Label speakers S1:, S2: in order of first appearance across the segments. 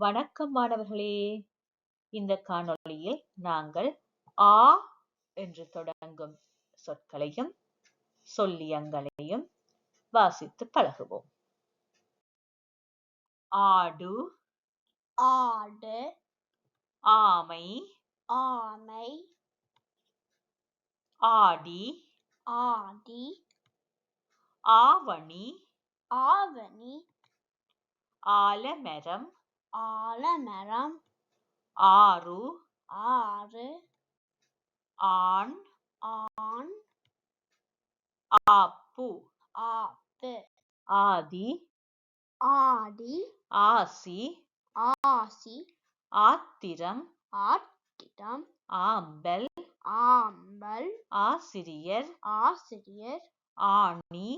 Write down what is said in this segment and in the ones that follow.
S1: வணக்கம் மாணவர்களே. இந்த காணொளியில் நாங்கள் ஆ என்று தொடங்கும் சொற்களையும் சொல்லியங்களையும் வாசித்து பழகுவோம். ஆடு
S2: ஆடு
S1: ஆமை
S2: ஆமை
S1: ஆடி
S2: ஆடி
S1: ஆவணி
S2: ஆவணி
S1: ஆலமரம்
S2: ஆலமரம்.
S1: ஆறு.
S2: ஆறு.
S1: ஆண்.
S2: ஆண்.
S1: ஆப்பு.
S2: ஆப்பு
S1: ஆதி.
S2: ஆடி.
S1: ஆசி.
S2: ஆசி.
S1: ஆத்திரம்.
S2: ஆட்டிடம்
S1: ஆம்பல்.
S2: ஆம்பல்.
S1: ஆசிரியர்.
S2: ஆசிரியர்.
S1: ஆணி.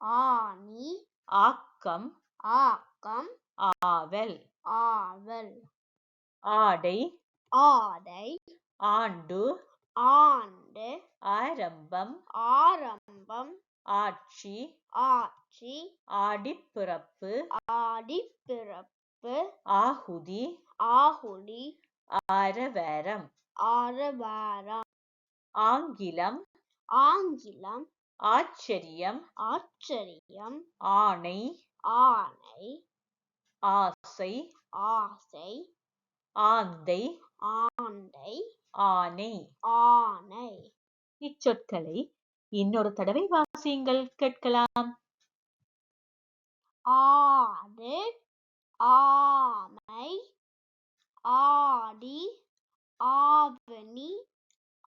S2: ஆணி.
S1: ஆக்கம்.
S2: ஆக்கம்.
S1: ஆவல்.
S2: ஆவல்.
S1: ஆடை.
S2: ஆடை.
S1: ஆண்டு.
S2: ஆண்டு.
S1: ஆரம்பம்.
S2: ஆரம்பம்.
S1: ஆட்சி.
S2: ஆட்சி.
S1: ஆடிப்பிறப்பு.
S2: ஆடிப்பிறப்பு.
S1: ஆகுதி.
S2: ஆகுடி
S1: ஆரவாரம்.
S2: ஆரவாரம்.
S1: ஆங்கிலம்.
S2: ஆங்கிலம்.
S1: ஆச்சரியம்.
S2: ஆச்சரியம்.
S1: ஆணை.
S2: ஆணை.
S1: ஆசை.
S2: ஆசை.
S1: ஆந்தை.
S2: ஆண்டை
S1: ஆனை
S2: ஆணை.
S1: இச்சொற்களை இன்னொரு தடவை வாசியுங்கள். கேட்கலாம்.
S2: ஆடு. ஆமை. ஆடி. ஆவணி.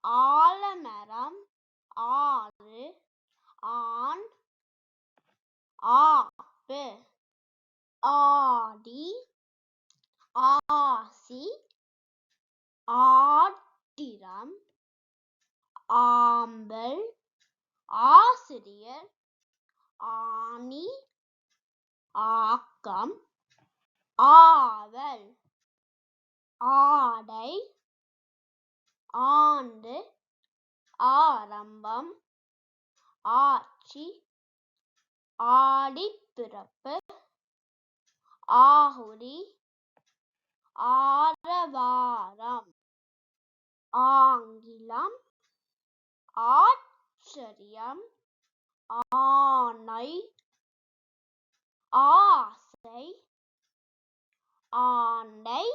S2: ஆலமரம். ஆறு. ஆண். ஆப்பு ஆடி ஆசி ஆட்டிரம் ஆம்பல் ஆசிரியர் ஆணி ஆக்கம் ஆவல் ஆடை ஆண்டு ஆரம்பம் ஆட்சி ஆடிப்பிறப்பு ஆகுரி ஆரவாரம். ஆங்கிலம். ஆச்சரியம். ஆணை. ஆசை. ஆண்டை.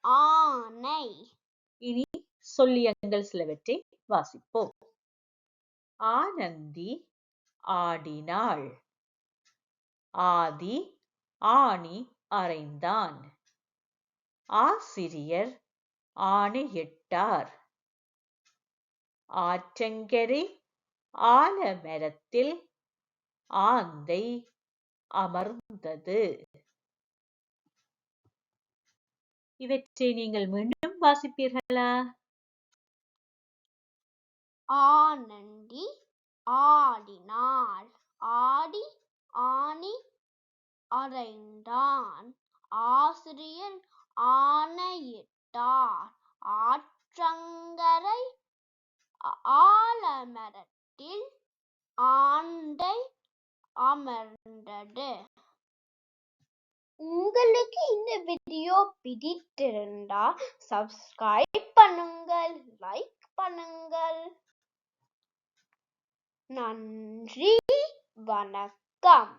S2: ஆனை
S1: இனி சொல்லியங்கள் சிலவற்றை வாசிப்போம். ஆனந்தி ஆடினாள். ஆதி ஆணி அறைந்தான். ஆசிரியர் ஆணையிட்டார். ஆற்றங்கரை ஆலமரத்தில் ஆந்தை அமர்ந்தது. இவற்றை நீங்கள் மீண்டும் வாசிப்பீர்களா?
S2: ஆனந்தி ஆடினாள். ஆடி ஆணி அறைந்தான் ஆசிரியர் ஆணையிட்டார். ஆற்றங்கரை ஆலமரத்தில் ஆண்டை அமர்ந்தது. உங்களுக்கு இந்த வீடியோ பிடித்திருந்தா சப்ஸ்கிரைப் பண்ணுங்கள் லைக் பண்ணுங்கள். நன்றி வணக்கம்.